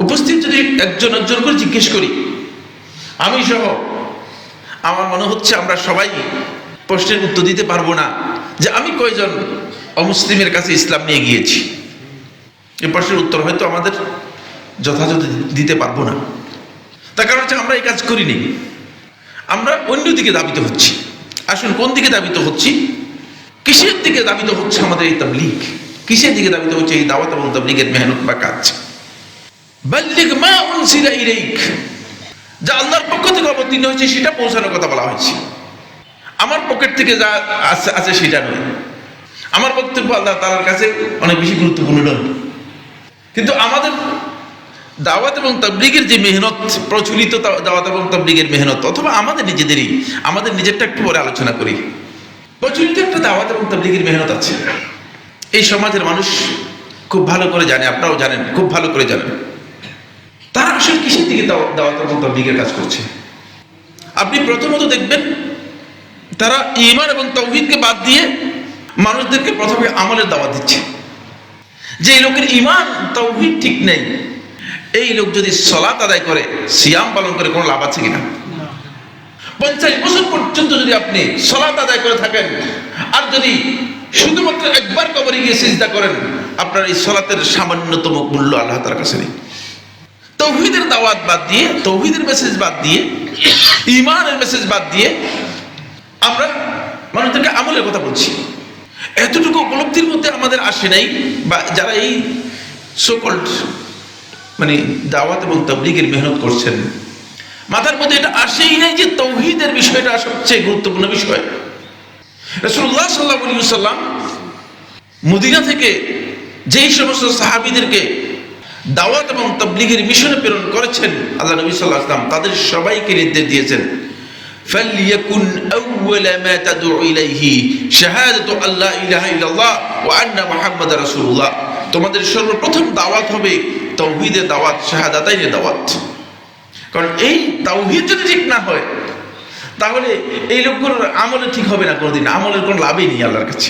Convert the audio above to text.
উপস্থিত যদি একজন একজন করে জিজ্ঞেস করি, আমি সহ, আমার মনে হচ্ছে আমরা সবাই প্রশ্নের উত্তর দিতে পারব না যে আমি কয়জন অমুসলিমের কাছে ইসলাম নিয়ে গিয়েছি। এই প্রশ্নের উত্তর হয়তো আমাদের যথাযথ দিতে পারব না। তার কারণ হচ্ছে আমরা এই কাজ করিনি। আমরা অন্য দিকে দাবিত হচ্ছি। আসুন, কোন দিকে দাবিত হচ্ছি? কিসের দিকে দাবিত হচ্ছে আমাদের এই তাবলিগ? কিসের দিকে দাবিত হচ্ছে এই দাওয়াত এবং তাবলিগের মেহনত বা কাজ? বাল্লিগ মা ইলাইক। যা আল্লাহর পক্ষ থেকে অবতীর্ণ হয়েছে, সেটা পৌঁছানোর কথা বলা হয়েছে। আমার পকেট থেকে যা আছে সেটা নয়। আমার বক্তব্য আল্লাহ তালার কাছে অনেক বেশি গুরুত্বপূর্ণ নয়। কিন্তু আমাদের দাওয়াত এবং তাবলিগের যে মেহনত, প্রচলিত দাওয়াত এবং তাবলিগের মেহনত, অথবা আমাদের নিজেদেরই, আমাদের নিজেরটা একটু পরে আলোচনা করি। প্রচলিত একটা দাওয়াত এবং তাবলিগের মেহনত আছে। এই সমাজের মানুষ খুব ভালো করে জানে, আপনারাও জানেন, খুব ভালো করে জানেন। তারা আসলে কিসের দিকে দাও- দাওয়াত এবং তাবলিগের কাজ করছে? আপনি প্রথমত দেখবেন, তারা ইমান এবং তৌহিদকে বাদ দিয়ে মানুষদেরকে প্রথমে আমলের দাওয়াত দিচ্ছে। যে এই লোকের ইমান তৌহিদ ঠিক নেই। এই লোক যদি সলাত আদায় করে, সিয়াম পালন করে, কোনো লাভ আছে কিনা? পঞ্চাশ বছর পর্যন্ত যদি আপনি সলাত আদায় করে থাকেন, আর যদি শুধুমাত্র একবার কবরে গিয়ে সিজদা করেন, আপনার এই সলাতের সামান্যতম মূল্য আল্লাহ তার কাছে নেই। তৌহিদের দাওয়াত বাদ দিয়ে, তৌহিদের মেসেজ বাদ দিয়ে ইমানের মেসেজ বাদ দিয়ে আমরা মানুষদেরকে আমলের কথা বলছি। এতটুকু উপলব্ধির মধ্যে আমাদের আসে নাই বা যারা এই সোকল্ড মানে দাওয়াত এবং তবলিগের মেহনত করছেন, মাথার মধ্যে এটা আসেই নাই যে তৌহিদের বিষয়টা সবচেয়ে গুরুত্বপূর্ণ বিষয়। রসুল্লাহ সাল্লাহ সাল্লাম মদিনা থেকে যেই সমস্ত সাহাবিদেরকে দাওয়াত এবং তবলিগের মিশনে প্রেরণ করেছেন আল্লাহ নবী সাল্লাহ আসলাম তাদের সবাইকে নির্দেশ দিয়েছেন فليكن أول ما تدعو إليه شهادة أن لا إله إلا الله وأن محمد رسول الله তোমাদের সর্বপ্রথম দাওয়াত হবে তৌহিদের দাওয়াত শাহাদাতাইনের দাওয়াত কারণ এই তাওহিদ যদি ঠিক না হয় তাহলে এই লোকগুলোর আমলে ঠিক হবে না কোনোদিন আমলের কোনো লাভই নেই আল্লাহর কাছে